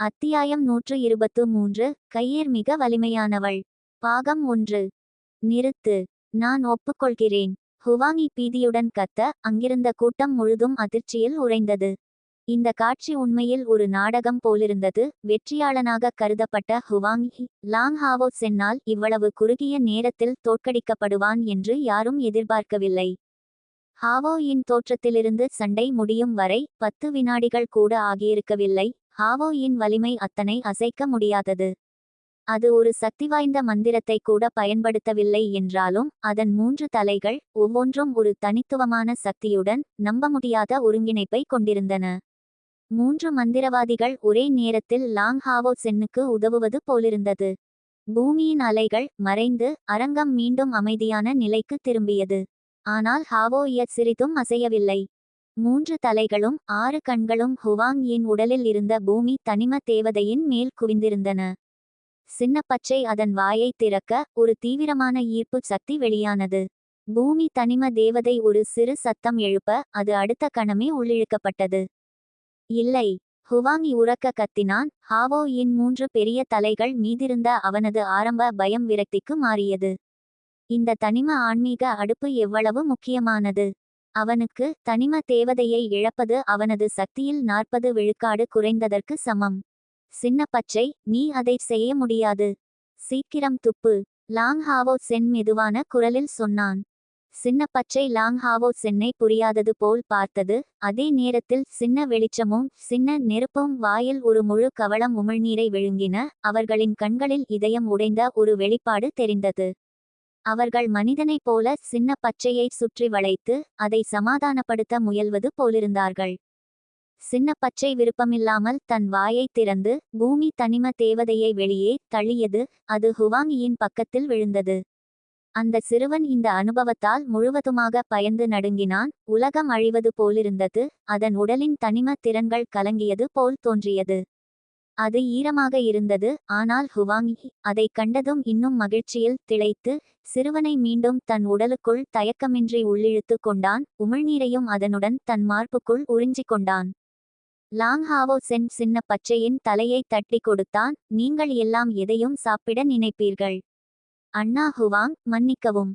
அத்தியாயம் நூற்று இருபத்து மூன்று. கையேர் மிக வலிமையானவள். பாகம் ஒன்று. நிறுத்து. நான் ஒப்புக்கொள்கிறேன். ஹுவாங்கி பீதியுடன் கத்த அங்கிருந்த கூட்டம் முழுதும் அதிர்ச்சியில் உறைந்தது. இந்த காட்சி உண்மையில் ஒரு நாடகம் போலிருந்தது. வெற்றியாளனாக கருதப்பட்ட ஹுவாங்கி லாங் ஹாவோ சென்னால் இவ்வளவு குறுகிய நேரத்தில் தோற்கடிக்கப்படுவான் என்று யாரும் எதிர்பார்க்கவில்லை. ஹாவோயின் தோற்றத்திலிருந்து சண்டை முடியும் வரை பத்து வினாடிகள் கூட ஆகியிருக்கவில்லை. ஹாவோயின் வலிமை அத்தனை அசைக்க முடியாதது. அது ஒரு சக்தி வாய்ந்த மந்திரத்தை கூட பயன்படுத்தவில்லை என்றாலும் அதன் மூன்று தலைகள் ஒவ்வொன்றும் ஒரு தனித்துவமான சக்தியுடன் நம்ப முடியாத ஒருங்கிணைப்பை கொண்டிருந்தன. மூன்று மந்திரவாதிகள் ஒரே நேரத்தில் லாங் ஹாவோ சென்னுக்கு உதவுவது போலிருந்தது. பூமியின் அலைகள் மறைந்து அரங்கம் மீண்டும் அமைதியான நிலைக்கு திரும்பியது. ஆனால் ஹாவோ இயற் சிறிதும் அசையவில்லை. மூன்று தலைகளும் ஆறு கண்களும் ஹுவாங் யின் உடலில் இருந்த பூமி தனிம தேவதையின் மேல் குவிந்திருந்தன. சின்ன பச்சை அதன் வாயை திறக்க ஒரு தீவிரமான ஈர்ப்பு சக்தி வெளியானது. பூமி தனிம தேவதை ஒரு சிறு சத்தம் எழுப்ப அது அடுத்த கணமே உள்ளிழுக்கப்பட்டது. இல்லை ஹுவாங் உறக்க கத்தினான். ஹாவோ யின் மூன்று பெரிய தலைகள் மீதிருந்த அவனது ஆரம்ப பயம் விரக்திக்கு மாறியது. இந்த தனிம ஆன்மீக அடுப்பு எவ்வளவு முக்கியமானது? அவனுக்கு தனிம தேவதையை இழப்பது அவனது சக்தியில் நாற்பது விழுக்காடு குறைந்ததற்கு சமம். சின்ன பச்சை நீ அதை செய்ய முடியாது. சீக்கிரம் துப்பு. லாங் ஹாவோ சென் மெதுவான குரலில் சொன்னான். சின்ன பச்சை லாங் ஹாவோ சென்னை புரியாதது போல் பார்த்தது. அதே நேரத்தில் சின்ன வெளிச்சமும் சின்ன நெருப்பும் வாயில் ஒரு முழு கவளம் உமிழ்நீரை விழுங்கின அவர்களின் கண்களில் இதயம் உடைந்த ஒரு வெளிப்பாடு தெரிந்தது. அவர்கள் மனிதனைப் போல சின்ன பச்சையை சுற்றி வளைத்து அதை சமாதானப்படுத்த முயல்வது போலிருந்தார்கள். சின்ன பச்சை விருப்பமில்லாமல் தன் வாயை திறந்து பூமி தனிம தேவதையை வெளியே தள்ளியது அது ஹுவாங்கியின் பக்கத்தில் விழுந்தது. அந்த சிறுவன் இந்த அனுபவத்தால் முழுவதுமாக பயந்து நடுங்கினான். உலகம் அழிவது போலிருந்தது. அதன் உடலின் தனிம திறன்கள் கலங்கியது போல் தோன்றியது. அது ஈரமாக இருந்தது. ஆனால் ஹுவாங்கி அதை கண்டதும் இன்னும் மகிழ்ச்சியில் திளைத்து சிறுவனை மீண்டும் தன் உடலுக்குள் தயக்கமின்றி உள்ளிழுத்து கொண்டான். உமிழ்நீரையும் அதனுடன் தன் மார்புக்குள் உறிஞ்சிக் கொண்டான். லாங் ஹாவோ சென் சின்ன பச்சையின் தலையை தட்டி கொடுத்தான். நீங்கள் எல்லாம் எதையும் சாப்பிட நினைப்பீர்கள் அண்ணா ஹுவாங் மன்னிக்கவும்.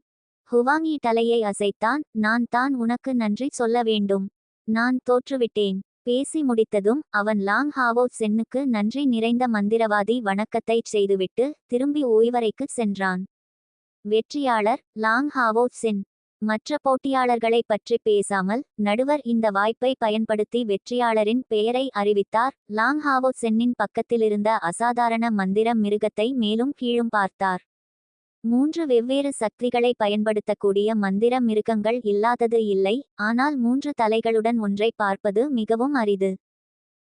ஹுவாங்கி தலையை அசைத்தான். நான் தான் உனக்கு நன்றி சொல்ல வேண்டும். நான் தோற்றுவிட்டேன். பேசி முடித்ததும் அவன் லாங் ஹாவோ சென்னுக்கு நன்றி நிறைந்த மந்திரவாதி வணக்கத்தைச் செய்துவிட்டு திரும்பி ஓய்வறைக்கு சென்றான். வெற்றியாளர் லாங் ஹாவோ சென். மற்ற போட்டியாளர்களை பற்றி பேசாமல் நடுவர் இந்த வாய்ப்பை பயன்படுத்தி வெற்றியாளரின் பெயரை அறிவித்தார். லாங் ஹாவோ சென்னின் பக்கத்திலிருந்த அசாதாரண மந்திர மிருகத்தை மேலும் கீழும் பார்த்தார். மூன்று வெவ்வேறு சக்திகளை பயன்படுத்தக்கூடிய மந்திர மிருகங்கள் இல்லாதது இல்லை ஆனால் மூன்று தலைகளுடன் ஒன்றை பார்ப்பது மிகவும் அரிது.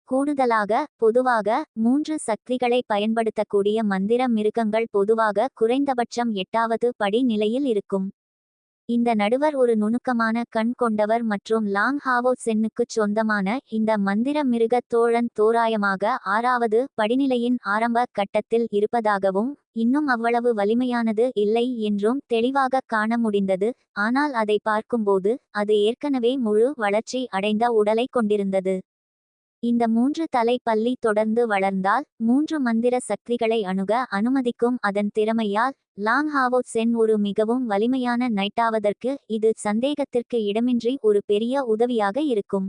கூடுதலாக பொதுவாக மூன்று சக்திகளை பயன்படுத்தக்கூடிய மந்திர மிருகங்கள் பொதுவாக குறைந்தபட்சம் எட்டாவது படி நிலையில் இருக்கும். இந்த நடுவர் ஒரு நுணுக்கமான கண் கொண்டவர் மற்றும் லாங் ஹாவோ சென்னுக்குச் சொந்தமான இந்த மந்திர மிருக தோழன் தோராயமாக ஆறாவது படிநிலையின் ஆரம்ப கட்டத்தில் இருப்பதாகவும் இன்னும் அவ்வளவு வலிமையானது இல்லை என்றும் தெளிவாக காண முடிந்தது. ஆனால் அதை பார்க்கும்போது அது ஏற்கனவே முழு வளர்ச்சி அடைந்த உடலை கொண்டிருந்தது. இந்த மூன்று தலை பள்ளி தொடர்ந்து வளர்ந்தால் மூன்று மந்திர சக்திகளை அணுக அனுமதிக்கும் அதன் திறமையால் லாங் ஹாவோ சென் ஒரு மிகவும் வலிமையான நைட்டாவதற்கு இது சந்தேகத்திற்கு இடமின்றி ஒரு பெரிய உதவியாக இருக்கும்.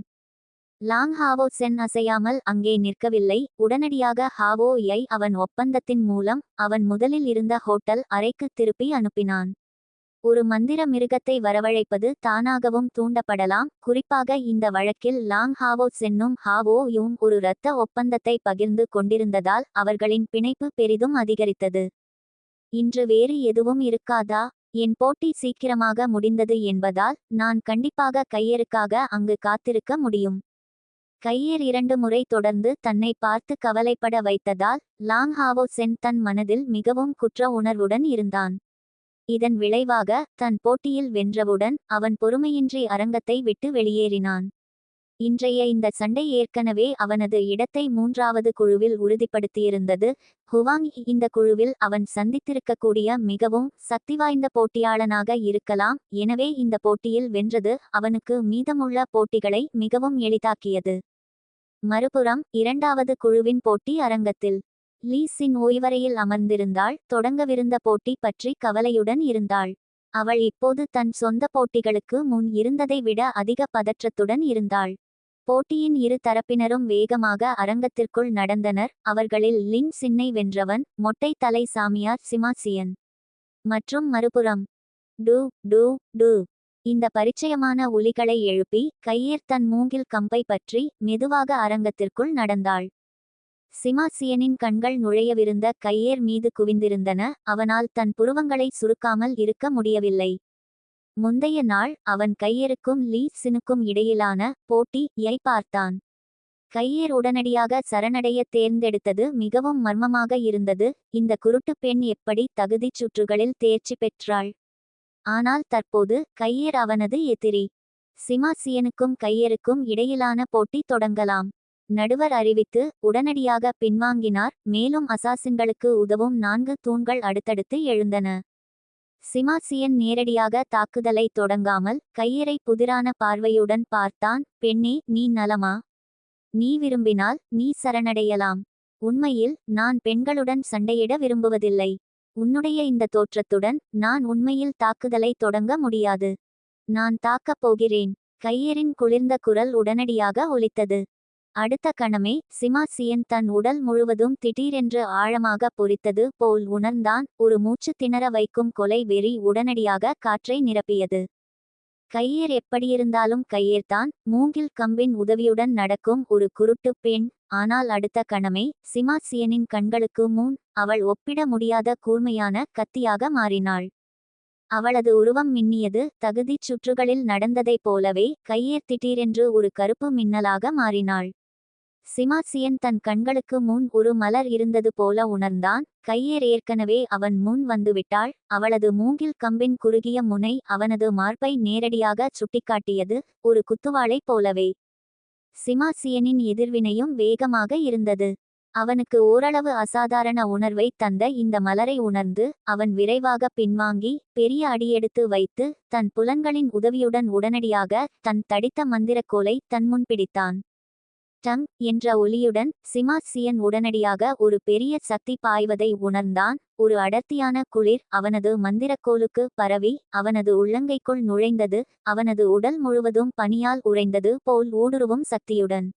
லாங் ஹாவோ சென் அசையாமல் அங்கே நிற்கவில்லை. உடனடியாக ஹாவோ யை அவன் ஒப்பந்தத்தின் மூலம் அவன் முதலில் இருந்த ஹோட்டல் அறைக்கு திருப்பி அனுப்பினான். ஒரு மந்திர மிருகத்தை வரவழைப்பது தானாகவும் தூண்டப்படலாம். குறிப்பாக இந்த வழக்கில் லாங் ஹாவோ சென்னும் ஹாவோ யும் ஒரு இரத்த ஒப்பந்தத்தை பகிர்ந்து கொண்டிருந்ததால் அவர்களின் பிணைப்பு பெரிதும் அதிகரித்தது. இன்று வேறு எதுவும் இருக்காதா? என் போட்டி சீக்கிரமாக முடிந்தது என்பதால் நான் கண்டிப்பாக கையெருக்காக அங்கு காத்திருக்க முடியும். கையர் இரண்டு முறை தொடர்ந்து தன்னை பார்த்து கவலைப்பட வைத்ததால் லாங் ஹாவோ சென் தன் மனதில் மிகவும் குற்ற உணர்வுடன் இருந்தான். இதன் விளைவாக தன் போட்டியில் வென்றவுடன் அவன் பொறுமையின்றி அரங்கத்தை விட்டு வெளியேறினான். இன்றைய இந்த சண்டை ஏற்கனவே அவனது இடத்தை மூன்றாவது குழுவில் உறுதிப்படுத்தியிருந்தது. ஹுவாங் இந்த குழுவில் அவன் சந்தித்திருக்கக்கூடிய மிகவும் சக்திவாய்ந்த போட்டியாளனாக இருக்கலாம். எனவே இந்த போட்டியில் வென்றது அவனுக்கு மீதமுள்ள போட்டிகளை மிகவும் எளிதாக்கியது. மறுபுறம் இரண்டாவது குழுவின் போட்டி அரங்கத்தில். லீ சின் ஓய்வறையில் அமர்ந்திருந்தாள் தொடங்கவிருந்த போட்டி பற்றி கவலையுடன் இருந்தாள். அவள் இப்போது தன் சொந்த போட்டிகளுக்கு முன் இருந்ததை விட அதிக பதற்றத்துடன் இருந்தாள். போட்டியின் இரு தரப்பினரும் வேகமாக அரங்கத்திற்குள் நடந்தனர் அவர்களில் லின் சின்னை வென்றவன் மொட்டை தலை சாமியார் சிமாசியன். மற்றும் மறுபுறம் டு டு டு. இந்த பரிச்சயமான ஒலிகளை எழுப்பி கையேர் தன் மூங்கில் கம்பை பற்றி மெதுவாக அரங்கத்திற்குள் நடந்தாள். சிமாசியனின் கண்கள் நுழையவிருந்த கையேர் மீது குவிந்திருந்தன அவனால் தன் புருவங்களை சுருக்காமல் இருக்க முடியவில்லை. முந்தைய நாள் அவன் கையேருக்கும் லீ சினுக்கும் இடையிலான போட்டியை பார்த்தான். கையேர் உடனடியாக சரணடைய தேர்ந்தெடுத்தது மிகவும் மர்மமாக இருந்தது இந்த குருட்டு பெண் எப்படி தகுதிச் சுற்றுகளில் தேர்ச்சி பெற்றாள்? ஆனால் தற்போது கையேர் அவனது எதிரி. சிமாசியனுக்கும் கையருக்கும் இடையிலான போட்டி தொடங்கலாம். நடுவர் அறிவித்து உடனடியாக பின்வாங்கினார். மேலும் அசாசின்களுக்கு உதவும் நான்கு தூண்கள் அடுத்தடுத்து எழுந்தன. சிமாசியன் நேரடியாக தாக்குதலை தொடங்காமல் கையரை புதிரான பார்வையுடன் பார்த்தான். பெண்ணே நீ நலமா? நீ விரும்பினால் நீ சரணடையலாம். உண்மையில் நான் பெண்களுடன் சண்டையிட விரும்புவதில்லை. உன்னுடைய இந்த தோற்றத்துடன் நான் உண்மையில் தாக்குதலை தொடங்க முடியாது. நான் தாக்கப் போகிறேன். கையரின் குளிர்ந்த குரல் உடனடியாக ஒலித்தது. அடுத்த கணமே சிமாசியன் தன் உடல் முழுவதும் திடீரென்று ஆழமாக பொறித்தது போல் உணர்ந்தான். ஒரு மூச்சு திணற வைக்கும் கொலை வெறி உடனடியாக காற்றை நிரப்பியது. கையேர் எப்படியிருந்தாலும் கையேர்தான் மூங்கில் கம்பின் உதவியுடன் நடக்கும் ஒரு குருட்டு பெண் ஆனால் அடுத்த கணமே சிமாசியனின் கண்களுக்கு முன் அவள் ஒப்பிட முடியாத கூர்மையான கத்தியாக மாறினாள். அவளது உருவம் மின்னியது தகுதிச் சுற்றுகளில் நடந்ததைப் போலவே கையேர் திடீரென்று ஒரு கருப்பு மின்னலாக மாறினாள். சிமாசியன் தன் கண்களுக்கு முன் ஒரு மலர் இருந்தது போல உணர்ந்தான். கையேர் ஏற்கனவே அவன் முன் வந்துவிட்டாள். அவளது மூங்கில் கம்பின் குறுகிய முனை அவனது மார்பை நேரடியாக சுட்டிக்காட்டியது ஒரு குத்துவாளைப் போலவே. சிமாசியனின் எதிர்வினையும் வேகமாக இருந்தது. அவனுக்கு ஓரளவு அசாதாரண உணர்வை தந்த இந்த மலரை உணர்ந்து அவன் விரைவாக பின்வாங்கி பெரிய அடியெடுத்து வைத்து தன் புலன்களின் உதவியுடன் உடனடியாக தன் தடித்த மந்திரக்கோலை தன் முன் பிடித்தான். டங் என்ற ஒலியுடன் சிமாசியன் உடனடியாக ஒரு பெரிய சக்தி பாய்வதை உணர்ந்தான். ஒரு அடர்த்தியான குளிர் அவனது மந்திரக்கோலுக்கு பரவி அவனது உள்ளங்கைக்குள் நுழைந்தது. அவனது உடல் முழுவதும் பனியால் உறைந்தது போல் ஊடுருவும் சக்தியுடன்.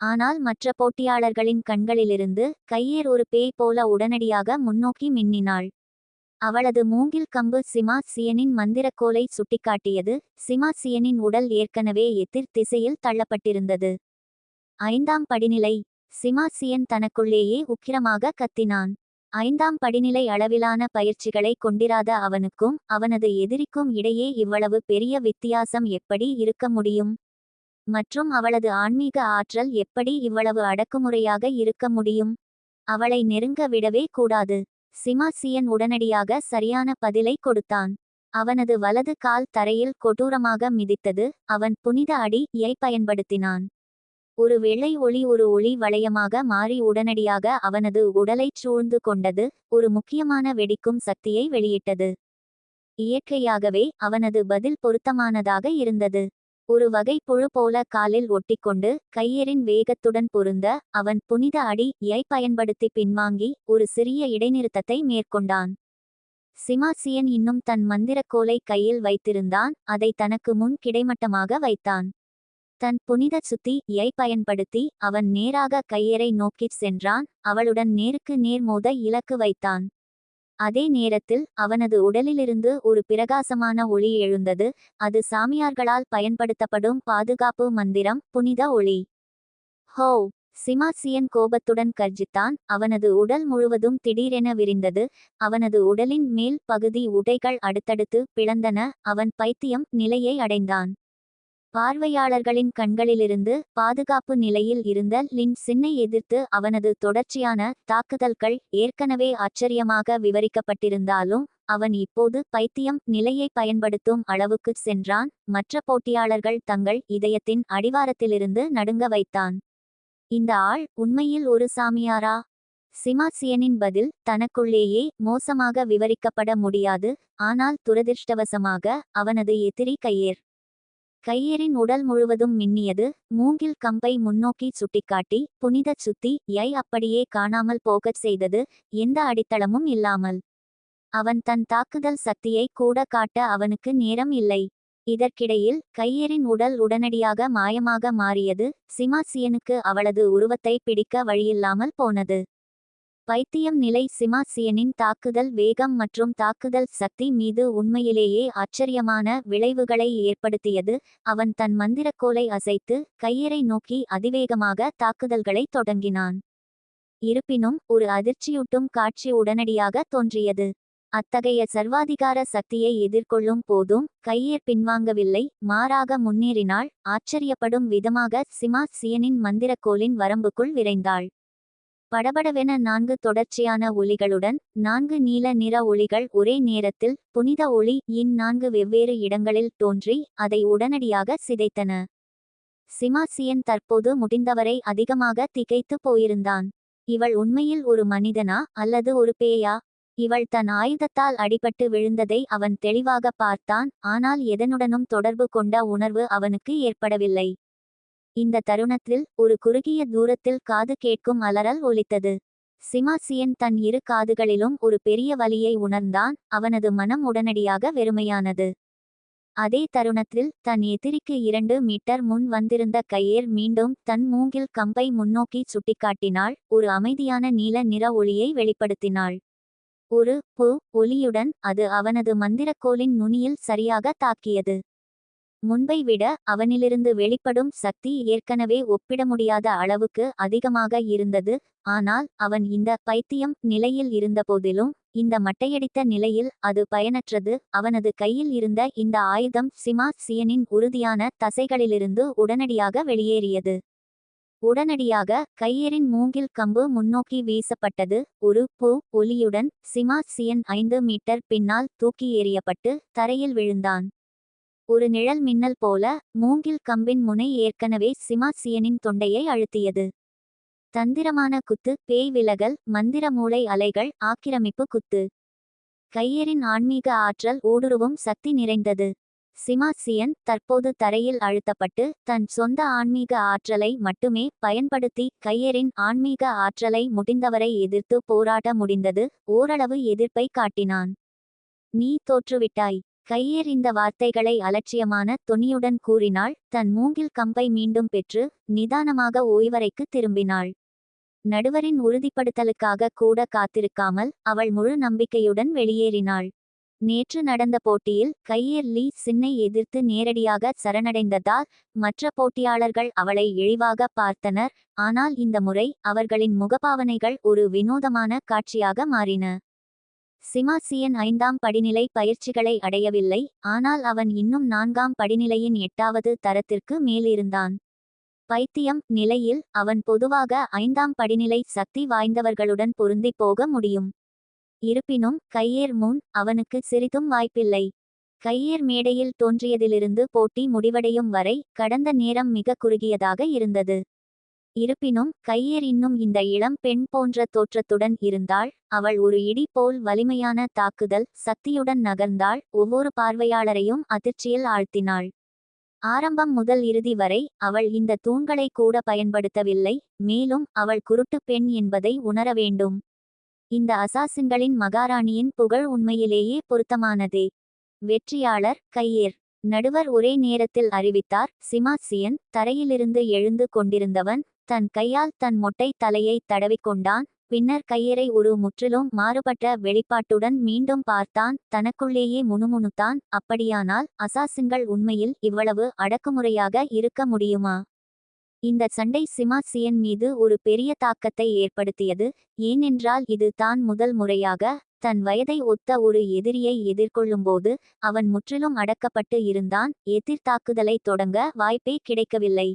ஆனால் மற்ற போட்டியாளர்களின் கண்களிலிருந்து கையேர் ஒரு பேய் போல உடனடியாக முன்னோக்கி மின்னினாள். அவளது மூங்கில் கம்பு சிமாசியனின் மந்திரக்கோலை சுட்டிக்காட்டியது. சிமாசியனின் உடல் ஏற்கனவே எதிர் திசையில் தள்ளப்பட்டிருந்தது. ஐந்தாம் படிநிலை. சிமாசியன் தனக்குள்ளேயே உக்கிரமாக கத்தினான். ஐந்தாம் படிநிலை அளவிலான பயிற்சிகளை கொண்டிராத அவனுக்கும் அவனது எதிரிக்கும் இடையே இவ்வளவு பெரிய வித்தியாசம் எப்படி இருக்க முடியும்? மற்றும் அவளது ஆன்மீக ஆற்றல் எப்படி இவ்வளவு அடக்குமுறையாக இருக்க முடியும்? அவளை நெருங்க விடவே கூடாது. சிமாசியன் உடனடியாக சரியான பதிலை கொடுத்தான். அவனது வலது கால் தரையில் கொடூரமாக மிதித்தது அவன் புனித அடி யை பயன்படுத்தினான். ஒரு வெள்ளை ஒளி ஒரு ஒளி வளையமாக மாறி உடனடியாக அவனது உடலைச் சூழ்ந்து கொண்டது ஒரு முக்கியமான வெடிக்கும் சக்தியை வெளியிட்டது. இயற்கையாகவே அவனது பதில் பொருத்தமானதாக இருந்தது. ஒரு வகை புழு போல காலில் ஒட்டிக்கொண்டு கையெறின் வேகத்துடன் பொருந்த அவன் புனித அடி யை பயன்படுத்தி பின்வாங்கி ஒரு சிறிய இடைநிறுத்தத்தை மேற்கொண்டான். சிமாசியன் இன்னும் தன் மந்திரக்கோலை கையில் வைத்திருந்தான். அதை தனக்கு முன் கிடைமட்டமாக வைத்தான். தன் புனித சுத்தி யை பயன்படுத்தி அவன் நேராக கையரை நோக்கிச் சென்றான். அவளுடன் நேருக்கு நேர் மோத இலக்கு வைத்தான். அதே நேரத்தில் அவனது உடலிலிருந்து ஒரு பிரகாசமான ஒளி எழுந்தது. அது சாமியார்களால் பயன்படுத்தப்படும் பாதுகாப்பு மந்திரம் புனித ஒளி. ஹோ! சிமாசியன் கோபத்துடன் கர்ஜித்தான். அவனது உடல் முழுவதும் திடீரென விரிந்தது. அவனது உடலின் மேல் பகுதி உடைகள் அடுத்தடுத்து பிளந்தன. அவன் பைத்தியம் நிலையை அடைந்தான். பார்வையாளர்களின் கண்களிலிருந்து பாதுகாப்பு நிலையில் இருந்த லின் சின்னை எதிர்த்து அவனது தொடர்ச்சியான தாக்குதல்கள் ஏற்கனவே ஆச்சரியமாக விவரிக்கப்பட்டிருந்தாலும் அவன் இப்போது பைத்தியம் நிலையை பயன்படுத்தும் அளவுக்கு சென்றான். மற்ற போட்டியாளர்கள் தங்கள் இதயத்தின் அடிவாரத்திலிருந்து நடுங்க வைத்தான். இந்த ஆள் உண்மையில் ஒரு சாமியாரா சிமாசியனின் பதில் தனக்குள்ளேயே மோசமாக விவரிக்கப்பட முடியாது. ஆனால் துரதிர்ஷ்டவசமாக அவனது எதிரி கையேர் கையரின் உடல் முழுவதும் மின்னியது. மூங்கில் கம்பை முன்னோக்கி சுட்டிக்காட்டி புனித சுத்தி யை அப்படியே காணாமல் போகச் செய்தது. எந்த அடித்தளமும் இல்லாமல். அவன் தன் தாக்குதல் சக்தியை கூட காட்ட அவனுக்கு நேரம் இல்லை. இதற்கிடையில் கையரின் உடல் உடனடியாக மாயமாக மாறியது. சிமாசியனுக்கு அவளது உருவத்தை பிடிக்க வழியில்லாமல் போனது. பைத்தியம் நிலை சிமாசியனின் தாக்குதல் வேகம் மற்றும் தாக்குதல் சக்தி மீது உண்மையிலேயே ஆச்சரியமான விளைவுகளை ஏற்படுத்தியது. அவன் தன் மந்திரக்கோலை அசைத்து கையரை நோக்கி அதிவேகமாக தாக்குதல்களை தொடங்கினான். இருப்பினும் ஒரு அதிர்ச்சியூட்டும் காட்சி உடனடியாக தோன்றியது. அத்தகைய சர்வாதிகார சக்தியை எதிர்கொள்ளும் போதும் கையேர் பின்வாங்கவில்லை. மாறாக முன்னேறினாள். ஆச்சரியப்படும் விதமாக சிமா சியனின் மந்திரக்கோலின் வரம்புக்குள் விரைந்தாள். படபடவென நான்கு தொடர்ச்சியான ஒளிகளுடன் நான்கு நீல நிற ஒளிகள் ஒரே நேரத்தில் புனித ஒளி இன் நான்கு வெவ்வேறு இடங்களில் தோன்றி அதை உடனடியாக சிதைத்தன. சிமாசியன் தற்போது முடிந்தவரை அதிகமாக திகைத்து போயிருந்தான். இவள் உண்மையில் ஒரு மனிதனா அல்லது ஒரு பேயா? இவள் தன் ஆயுதத்தால் அடிபட்டு விழுந்ததை அவன் தெளிவாக பார்த்தான் ஆனால் எதனுடனும் தொடர்பு கொண்ட உணர்வு அவனுக்கு ஏற்படவில்லை. இந்த தருணத்தில் ஒரு குறுகிய தூரத்தில் காது கேட்கும் அலறல் ஒலித்தது. சிமாசியன் தன் இரு காதுகளிலும் ஒரு பெரிய வலியை உணர்ந்தான் அவனது மனம் உடனடியாக வெறுமையானது. அதே தருணத்தில் தன் எதிரிக்கு இரண்டு மீட்டர் முன் வந்திருந்த கையேர் மீண்டும் தன் மூங்கில் கம்பை முன்னோக்கி சுட்டிக்காட்டினாள் ஒரு அமைதியான நீல நிற ஒளியை வெளிப்படுத்தினாள். ஒரு பு ஒலியுடன் அது அவனது மந்திரக்கோலின் நுனியில் சரியாக தாக்கியது. முன்பை விட அவனிலிருந்து வெளிப்படும் சக்தி ஏற்கனவே ஒப்பிட முடியாத அளவுக்கு அதிகமாக இருந்தது. ஆனால் அவன் இந்த பைத்தியம் நிலையில் இருந்தபோதிலும் இந்த மட்டையடித்த நிலையில் அது பயனற்றது. அவனது கையில் இருந்த இந்த ஆயுதம் சிமா சியனின் உறுதியான தசைகளிலிருந்து உடனடியாக வெளியேறியது. உடனடியாக கையேறின் மூங்கில் கம்பு முன்னோக்கி வீசப்பட்டது. ஒரு பூ ஒலியுடன் சிமா சியன் ஐந்து மீட்டர் பின்னால் தூக்கி எறியப்பட்டு தரையில் விழுந்தான். ஒரு நிழல் மின்னல் போல மூங்கில் கம்பின் முனை ஏற்கனவே சிமாசியனின் தொண்டையை அழுத்தியது. தந்திரமான குத்து பேய் விலகல் மந்திர மூளை அலைகள் ஆக்கிரமிப்பு குத்து. கையரின் ஆன்மீக ஆற்றல் ஊடுருவும் சக்தி நிறைந்தது. சிமாசியன் தற்போது தரையில் அழுத்தப்பட்டு தன் சொந்த ஆன்மீக ஆற்றலை மட்டுமே பயன்படுத்தி கையரின் ஆன்மீக ஆற்றலை முடிந்தவரை எதிர்த்து போராட முடிந்தது ஓரளவு எதிர்ப்பை காட்டினான். நீ தோற்றுவிட்டாய். கையேர் இந்த வார்த்தைகளை அலட்சியமான தொனியுடன் கூறினாள். தன் மூங்கில் கம்பை மீண்டும் பெற்று நிதானமாக ஓய்வறைக்கு திரும்பினாள். நடுவரின் உறுதிப்படுத்தலுக்காக கூட காத்திருக்காமல் அவள் முழு நம்பிக்கையுடன் வெளியேறினாள். நேற்று நடந்த போட்டியில் கையேர் லீ சின்னை எதிர்த்து நேரடியாக சரணடைந்ததால் மற்ற போட்டியாளர்கள் அவளை இழிவாக பார்த்தனர். ஆனால் இந்த முறை அவர்களின் முகபாவனைகள் ஒரு வினோதமான காட்சியாக மாறின. சிமாசியன் ஐந்தாம் படிநிலை பயிற்சிகளை அடையவில்லை ஆனால் அவன் இன்னும் நான்காம் படிநிலையின் எட்டாவது தரத்திற்கு மேலிருந்தான். பைத்தியம் நிலையில் அவன் பொதுவாக ஐந்தாம் படிநிலை சக்தி வாய்ந்தவர்களுடன் பொருந்தி போக முடியும். இருப்பினும் கையேர் முன் அவனுக்கு சிறிதும் வாய்ப்பில்லை. கையேர் மேடையில் தோன்றியதிலிருந்து போட்டி முடிவடையும் வரை கடந்த நேரம் மிக குறுகியதாக இருந்தது. இருப்பினும் கையேர் இன்னும் இந்த இளம் பெண் போன்ற தோற்றத்துடன் இருந்தாள். அவள் ஒரு இடி போல் வலிமையான தாக்குதல் சக்தியுடன் நகர்ந்தாள். ஒவ்வொரு பார்வையாளரையும் அதிர்ச்சியில் ஆழ்த்தினாள். ஆரம்பம் முதல் இறுதி வரை அவள் இந்த தூண்களை கூட பயன்படுத்தவில்லை. மேலும் அவள் குருட்டு பெண் என்பதை உணர வேண்டும். இந்த அசாசின்களின் மகாராணியின் புகழ் உண்மையிலேயே பொருத்தமானதே. வெற்றியாளர் கையேர். நடுவர் ஒரே நேரத்தில் அறிவித்தார் சிமாசியன் தரையிலிருந்து எழுந்து கொண்டிருந்தவன் தன் கையால் தன் மொட்டை தலையை தடவிக்கொண்டான் பின்னர் கையரை ஒரு முற்றிலும் மாறுபட்ட வெளிப்பாட்டுடன் மீண்டும் பார்த்தான். தனக்குள்ளேயே முணுமுணுத்தான். அப்படியானால் அசாசின்கள் உண்மையில் இவ்வளவு அடக்குமுறையாக இருக்க முடியுமா? இந்த சண்டை சிமாசியன் மீது ஒரு பெரிய தாக்கத்தை ஏற்படுத்தியது. ஏனென்றால் இது தான் முதல் முறையாக தன் வயதை ஒத்த ஒரு எதிரியை எதிர்கொள்ளும்போது அவன் முற்றிலும் அடக்கப்பட்டு இருந்தான். எதிர்தாக்குதலை தொடங்க வாய்ப்பே கிடைக்கவில்லை.